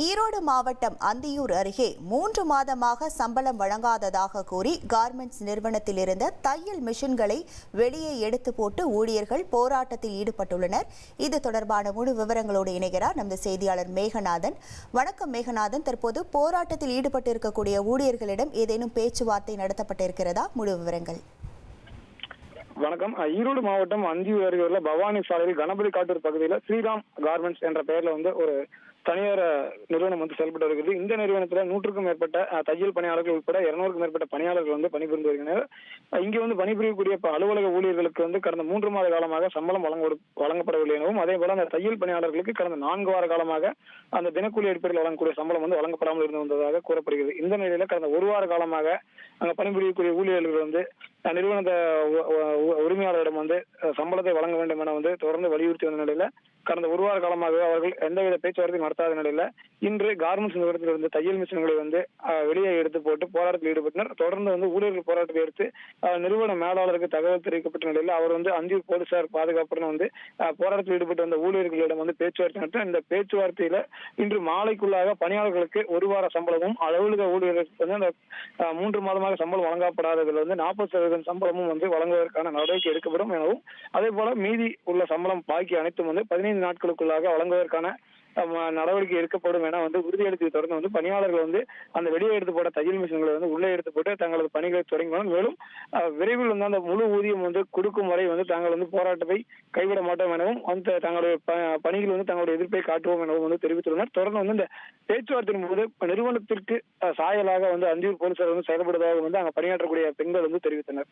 ஈரோடு மாவட்டம் அந்தியூர் அருகே மூன்று மாதமாக சம்பளம் வழங்காததாக கூறி கார்மெண்ட்ஸ் நிறுவனத்தில் இருந்த தையல் மிஷின்களை வெளியே எடுத்து போட்டு ஊழியர்கள் போராட்டத்தில் ஈடுபட்டுள்ளனர். இது தொடர்பான முழு விவரங்களோடு இணைகிறார் நமது செய்தியாளர் மேகநாதன். வணக்கம் மேகநாதன். தற்போது போராட்டத்தில் ஈடுபட்டிருக்கக்கூடிய ஊழியர்களிடம் ஏதேனும் பேச்சுவார்த்தை நடத்தப்பட்டிருக்கிறதா? முழு விவரங்கள். வணக்கம். ஈரோடு மாவட்டம் அந்தியூர் அருகே உள்ள பவானி சாலையில் கணபதி காட்டூர் பகுதியில் ஸ்ரீராம் கார்மெண்ட்ஸ் என்ற பெயர்ல வந்து ஒரு தனியார் நிறுவனம் வந்து செயல்பட்டு வருகிறது. இந்த நிறுவனத்தில் நூற்றுக்கும் மேற்பட்ட தையல் பணியாளர்கள் உட்பட இருநூறுக்கும் மேற்பட்ட பணியாளர்கள் வந்து பணிபுரிந்து வருகின்றனர். இங்கே வந்து பணிபுரியக்கூடிய ப- அலுவலக ஊழியர்களுக்கு வந்து கடந்த மூன்று மாத காலமாக சம்பளம் வழங்க வழங்கப்படவில்லை எனவும் அதே போல அந்த தையல் பணியாளர்களுக்கு கடந்த நான்கு வார காலமாக அந்த தினக்கூலி அடிப்படையில் வழங்கக்கூடிய சம்பளம் வந்து வழங்கப்படாமல் இருந்து வந்ததாக கூறப்படுகிறது. இந்த நிலையில கடந்த ஒரு வார காலமாக அங்கே பணிபுரியக்கூடிய ஊழியர்கள் வந்து நிறுவனத்தை உரிமையாளரிடம் வந்து சம்பளத்தை வழங்க வேண்டும் என வந்து தொடர்ந்து வலியுறுத்தி வந்த நிலையில கடந்த ஒரு வார காலமாகவே அவர்கள் எந்தவித பேச்சுவார்த்தையும் நடத்தாத நிலையில இன்று கார்மெண்ட்ஸ் நிறுவனத்தில் இருந்து தையல் மிஷின்களை வந்து வெளியே எடுத்து போட்டு போராட்டத்தில் ஈடுபட்டனர். தொடர்ந்து வந்து ஊழியர்கள் போராட்டத்தை எடுத்து நிறுவன மேலாளருக்கு தகவல் தெரிவிக்கப்பட்ட நிலையில அவர் வந்து அந்தியூர் போலீசார் பாதுகாப்புடன் வந்து போராட்டத்தில் ஈடுபட்டு வந்த ஊழியர்களிடம் வந்து பேச்சுவார்த்தை நடத்த இந்த பேச்சுவார்த்தையில இன்று மாலைக்குள்ளாக பணியாளர்களுக்கு ஒரு வார சம்பளமும் அலுவலக ஊழியர்களுக்கு வந்து அந்த மூன்று மாதமாக சம்பளம் வழங்கப்படாததில் வந்து நாற்பது சதவீதம் சம்பளமும் வந்து வழங்குவதற்கான நடவடிக்கை எடுக்கப்படும் எனவும் அதே போல மீதி உள்ள சம்பளம் பாக்கி அனைத்தும் வந்து பதினைந்து நாட்களுக்குள்ளாக வழங்குவதற்கான நடவடிக்கை எடுக்கப்படும் என வந்து உறுதியளித்து தொடர்ந்து வந்து பணியாளர்கள் வந்து அந்த வெளியே எடுத்து போட்ட தையல் மிஷின்களை வந்து உள்ளே எடுத்து போட்டு தங்களது பணிகளை தொடங்கினோம் மேலும் விரைவில் வந்து அந்த முழு ஊதியம் வந்து கொடுக்கும் வரை வந்து தாங்கள் வந்து போராட்டத்தை கைவிட மாட்டோம் எனவும் அந்த தங்களுடைய ப- வந்து தங்களுடைய எதிர்ப்பை காட்டுவோம் எனவும் வந்து தெரிவித்துள்ளனர். தொடர்ந்து வந்து இந்த பேச்சுவார்த்தையின் போது நிறுவனத்திற்கு சாயலாக வந்து அந்தியூர் போலீசார் வந்து செயல்படுவதாக வந்து அங்கே பணியாற்றக்கூடிய பெண்கள் வந்து தெரிவித்தனர்.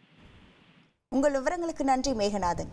உங்கள் விவரங்களுக்கு நன்றி மேகநாதன்.